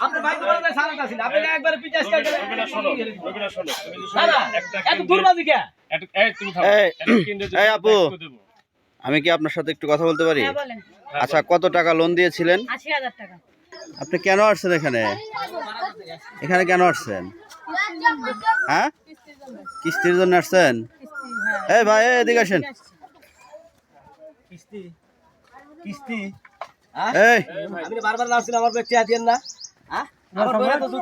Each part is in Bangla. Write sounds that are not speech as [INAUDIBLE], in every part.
ভাই তো বলেন সালাত আপনি একবার পিটাস রবিনা শোনো রবিনা শোনো তুমি না না এত দুর্বাজি কে? এই তুমি থামো। এই, আপু। আমি কি আপনার সাথে একটু কথা বলতে পারি? হ্যাঁ আচ্ছা কত টাকা লোন দিয়েছিলেন? আপনি কেন আসছেন এখানে? এখানে কেন আসছেন? হ্যাঁ? কিস্তির জন্য আসছেন? কিস্তি হ্যাঁ এই ভাই এই এদিকে আসেন। কিস্তি কিস্তি হ্যাঁ? এই। বারবার নাচছেন আমার ব্যক্তি হাতিয়ান না। হ্যাঁ তো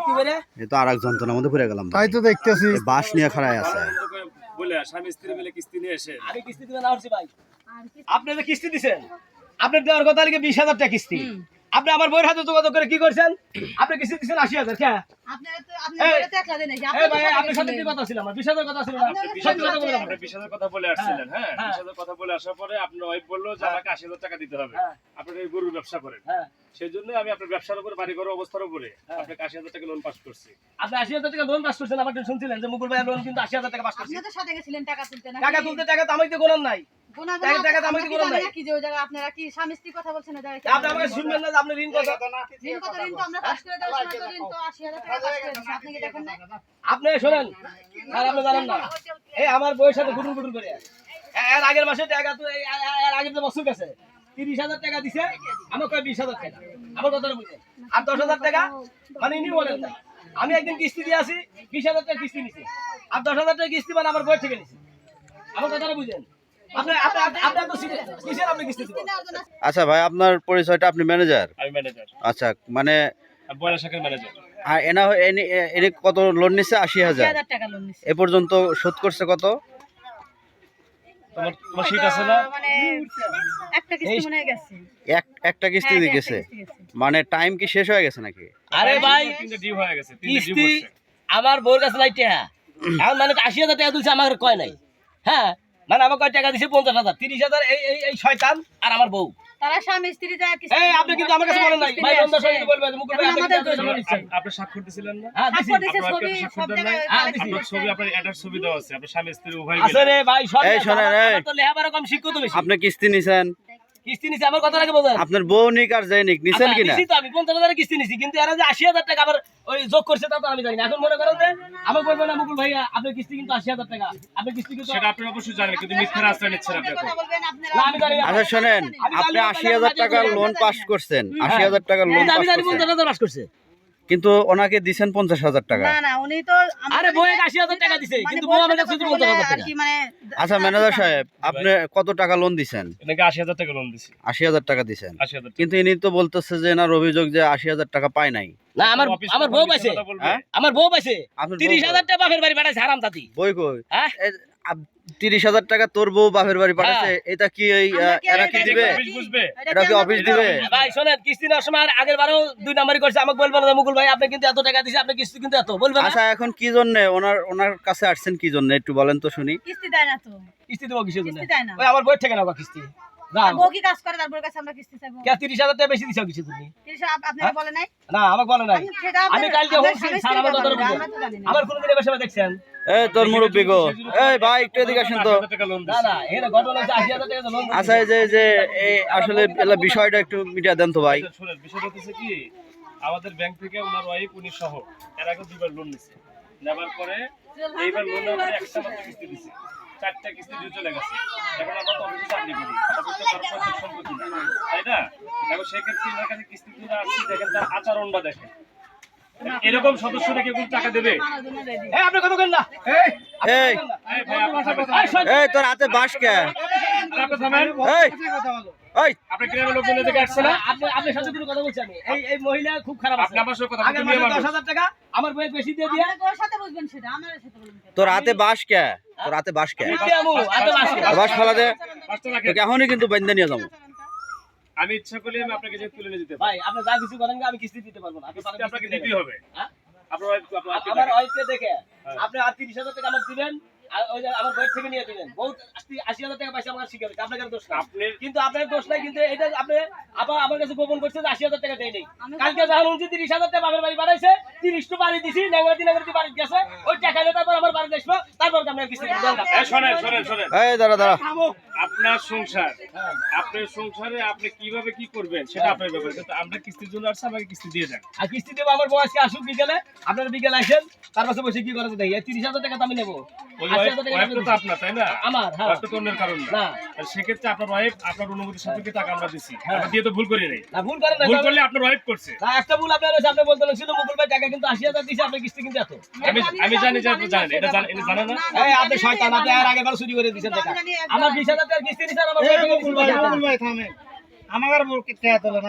এই তো আর এক যন্ত্রণার মধ্যে গেলাম তাই তো দেখতেছি। এই বাঁশ নিয়ে খাড়ায় আছে। তোকে বলে স্বামী স্ত্রী মিলে কিস্তি নিয়ে এসে। আমি কিস্তি দিবেন না ভাই। আপনি যে কিস্তি দিছেন আপনার দেওয়ার কথা লিখে বিশ হাজার টাকা কিস্তি? আপনি আমার বইয়ের হাতে যোগাযোগ করে কি করছেন? আপনি কিস্তি দিচ্ছেন আশি হাজার কে? আপনারা সাথে। কথা ছিল? আমার বিশ হাজার কথা ছিল বিশ হাজার কথা বলে আসছিলেন হ্যাঁ? হ্যাঁ। বিশ হাজার কথা বলে আসার পরে আপনার ওয়াইফ বলল যে আমাকে আশি হাজার টাকা দিতে হবে। হ্যাঁ। আপনার এই গরুর ব্যবসা করেন। হ্যাঁ। সেই জন্য আমি আপনার ব্যবসার উপরে বাড়ি ঘর অবস্থার উপরে আপনাকে আশি হাজার টাকা লোন পাস করছি। আপনি আশি হাজার টাকা লোন পাস করছেন আমার শুনছিলেন যে মুকুল লোন কিন্তু আশি হাজার টাকা পাস করছে সাথে গেছিলেন টাকা তুলতে টাকা তুলতে টাকা তো আমি তো গোলাম নাই। গোনা টাকা- টাকা তো আমি আমরা কি কি করলাম জানি নাই? না কি যে ওই জায়গায় আপনারা কি স্বামী স্ত্রী কথা বলছেন আপনি আমাকে শুনবেন না যে আপনি ঋণ কথা ঋণ কত ঋণ তো আমরা পাস করে দেওয়ার সময় তো ঋণ তো আশি হাজার টাকা পাস করে দিচ্ছি আপনি কি দেখেন না আপনি শোনেন আর আপনি জানেন না এই আমার বইয়ের সাথে গুটুর গুটুর করে। এর আগের মাসে টাকা তো এর আগের যে বছর গেছে। তিরিশ হাজার টাকা দিছে আমার কয় বিশ হাজার টাকা। আমার কথা বুঝেন। আর দশ হাজার টাকা মানে ইনি বলেন না। আমি একদিন কিস্তি দিয়ে আসি বিশ হাজার টাকা কিস্তি নিছি। আর দশ হাজার টাকা কিস্তি মানে আমার বই থেকে নিছি। আমার কথাটা বুঝেন। আপনি আপনি আপনি- আপনি তো কিসের আপনি কিস্তি দিবেন নেওয়ার জন্য আচ্ছা ভাই আপনার পরিচয়টা আপনি ম্যানেজার? আমি ম্যানেজার। আচ্ছা মানে বয়লা শাখার ম্যানেজার। আর এনা এনে এনে কত লোন নিচ্ছে আশি হাজার। এ পর্যন্ত শোধ করছে কত? তোমার তোমার শীত আছে না? মানে একটা কিস্তি মনে হয় গেছে। এক একটা কিস্তি দিয়ে গেছে। মানে টাইম কি শেষ হয়ে গেছে নাকি? আরে ভাই হয়ে কিস্তি আমার বউর কাছে [CLEARS THROAT] মানে আশি হাজার টাকা আমার কয় নাই। হ্যাঁ? মানে আমার কয় টাকা দিছে? পঞ্চাশ হাজার। তিরিশ হাজার এই এই এই শয়তান আর আমার বউ। তারা স্বামী স্ত্রী যায় কিছু এই আপনি কিন্তু আমার কাছে বলেন নাই। ভাই বন্ধ। সঙ্গে বলবেন মুকুল ভাই আপনি আমাদের স্বাক্ষর দিছিলেন না? হ্যাঁ স্বাক্ষর দিছে, ছবি সব জায়গায়? হ্যাঁ, আপনার ছবি আপনার অ্যাডার ছবি দেওয়া আছে। আপনি স্বামী স্ত্রী উভয় মিলে। রে ভাই এই শোনেন, এই। তো লেহাবার কম শিক্ষিত বেশি। আপনি কিস্তি নিছেন? কিস্তি নিছে আমার কথা আগে বোঝেন? আপনার বউ নিক আর যাই নিক নিছেন আচ্ছা, কিনা? নিছি তো আমি পঞ্চাশ হাজারের কিস্তি নিছি কিন্তু এরা যে আশি হাজার টাকা আবার ওই যোগ করছে তা তো আমি জানি না। এখন মনে করেন যে আমাকে বলব না মুকুল ভাইয়া আপনার কিস্তি কিন্তু আশি হাজার টাকা। আপনার কিস্তি কিন্তু সেটা আপনি অবশ্যই জানেন কিন্তু মিথ্যার আশ্রয় নিচ্ছেন আপনি না, আমি জানি আচ্ছা শুনেন আপনি জানি না, আশি হাজার আমি টাকার জানি না। লোন পাস করছেন আশি হাজার টাকা লোন পাস করছেন আমি জানি করছেন। পঞ্চাশ হাজার পাস করছে। কিন্তু ওনাকে দিছেন পঞ্চাশ হাজার টাকা। না না উনি তো আমার আরে কাছে- বউয়ের 80,000 টাকা দিছে, কিন্তু বউয়ের বউ আমার সাথে কাছে কথা শুধু বলে 50,000 আর কি আচ্ছা ম্যানেজার সাহেব আপনি কত টাকা লোন দিছেন? এনাকে আশি হাজার টাকা লোন দিছি। আশি হাজার টাকা দিছেন। আশি হাজার টাকা। কিন্তু ইনি তো বলতেছে যে এনার অভিযোগ যে আশি হাজার টাকা পায় নাই। না আমার বউ পাইছে। হ্যাঁ? আমার বউ পাইছে। তিরিশ হাজার টাকা বাপের বাড়ি পাঠাইছে হারাম জাতি বই কই? হ্যাঁ? তিরিশ হাজার টাকা তোর বউ বাপের বাড়ি পাঠাচ্ছে এটা কি এই এরা কি দিবে? এটা কি অফিস দিবে? ভাই শোনেন কিস্তি নেওয়ার সময় আর আগের বারও দুই নাম্বারই করছে আমাকে বলবেন না মুকুল ভাই আপনি কিন্তু এত টাকা দিছে আপনি কিস্তি কিন্তু এত বলবেন আচ্ছা এখন কি জন্য? ওনার ওনার কাছে আসছেন কি জন্য? একটু বলেন তো শুনি। কিস্তি দেয় না তো। কিস্তি দেবো কিসের জন্য? ওই আমার বই থেকে নাও কিস্তি। দাও বউ কি কাজ করে? তারপর কাছে আমরা কিস্তি চাইব। কে তিরিশ হাজার টাকা বেশি দিছো কিছু তুমি তিরিশ আপ- বলে নাই? না আমাকে বলে নাই। আমি সেটা আমি আপনার- কালকে হোম স্বামী স্যার আমার কোনোদিন এবার দেখছেন। এই তোর মুরব্বী গো। এই ভাই একটু এদিকে আসেন তো। 80,000 টাকা লোন না দিছি না এখানে ঘটনা হচ্ছে আশি হাজার টাকা লোন আচ্ছা যে যে এই আসলে বিষয়টা একটু মিডিয়া দেন তো ভাই। আচ্ছা, বিষয়টা হচ্ছে কি আমাদের ব্যাংক থেকে ওনার ওয়াইফ উনি সহ। এর আগে দুবার লোন নিছে। নেবার পরে এইবার লোন নেওয়ার পরে একটা মাত্র কিস্তি দিছে। চারটা কিস্তি দিয়ে চলে গেছে। এখন আমরা তো অফিসে চাকরি করি। অফিসে কারও সম্পত্তি তাই না? এখন সেক্ষেত্রে ওনার কাছে কিস্তি দিয়ে আসছি দেখেন তার আচরণটা দেখেন। এরকম সদস্যরা কেউ টাকা দেবে? আপনি বলেন না। এই। তোর হাতে বাস কে? আপনি থামেন। এই। এই। আপনি গ্রামের লোকজন এদিকে আসছে না? আপনি আপনার সাথে কোনো কথা বলছি এই এই মহিলা খুব খারাপ আছে। আপনি আমার সাথে কথা বলতে মাসে নিয়ে টাকা আমার বইয়ের বেশি দিয়ে দিয়ে। আপনারা সাথে বুঝবেন সেটা, আমার সাথে বলবেন তোর হাতে বাস কে? তোর হাতে বাস কে? বাস ফেলা দে। এখনই কিন্তু বেঁধে নিয়ে যাব। আমি ইচ্ছা করলে আমি আপনাকে যে তুলে নিয়ে যেতে ভাই আপনি যা কিছু করেন আমি কিস্তি দিতে পারব না। আপনি আপনাকে দিতে দিতেই হবে। হ্যাঁ? আপনার আমার ওয়াইফকে দেখে হ্যাঁ। আপনি আর তিরিশ হাজার টাকা আমাকে দিবেন? আমার বইয়ের থেকে নিয়ে দিবেন বহুত আশি- আশি হাজার টাকা পয়সা আমার শিখে আপনার দোষ না কিন্তু আপনার দোষ নাই কিন্তু এটা আপনি আবার আমার কাছে গোপন করছে আশি হাজার টাকা দেয় নেই কালকে যখন উনছি তিরিশ হাজার টাকা বাপের বাড়ি বাড়াইছে তিরিশ টু বাড়ি দিছি নেগরাতি নেগরাতি বাড়ি গেছে ওই টাকা নিয়ে তারপর আমার বাড়ি আসব তারপর আপনি কিস্তি শোনেন শোনেন শোনেন এই দাঁড়া দাঁড়া। আপনার সংসার। আপনার সংসারে আপনি কীভাবে কি করবেন সেটা আপনার ব্যাপার। কিন্তু আমরা কিস্তির জন্য আসছি আমাকে কিস্তি দিয়ে দেন। আর কিস্তি দেবো আমার বয়সকে আসুক বিকেলে আপনারা বিকেলে আসেন তার পাশে বসে কি করা দেখি তিরিশ হাজার টাকা তো আমি নেব। আপনার তাই না? আমার হ্যাঁ। তো অন্যের কারণ না। না। সেক্ষেত্রে আপনার ওয়াইফ আপনার অনুমতির সাথে কি টাকা আমরা দিছি। হ্যাঁ। আমরা দিয়ে তো ভুল করি নাই। না ভুল করেন না ভুল করলে আপনার ওয়াইফ করছে। না একটা ভুল আপনার হয়েছে আপনি বলতে ছিল মুকুল ভাই টাকা কিন্তু আশি হাজার দিয়েছে আপনি কিস্তি কিন্তু এত। আমি আমি জানি যে আপনি জানেন এটা জানেন এটা জানেন না? এই আপনি শয়তান আপনি আর আগে বার চুরি করে দিয়েছেন টাকা। আমার বিশ হাজার টাকা কিস্তি দিয়েছেন আমার মুকুল ভাই মুকুল ভাই থামেন। আমার আর বল কে তোলে না?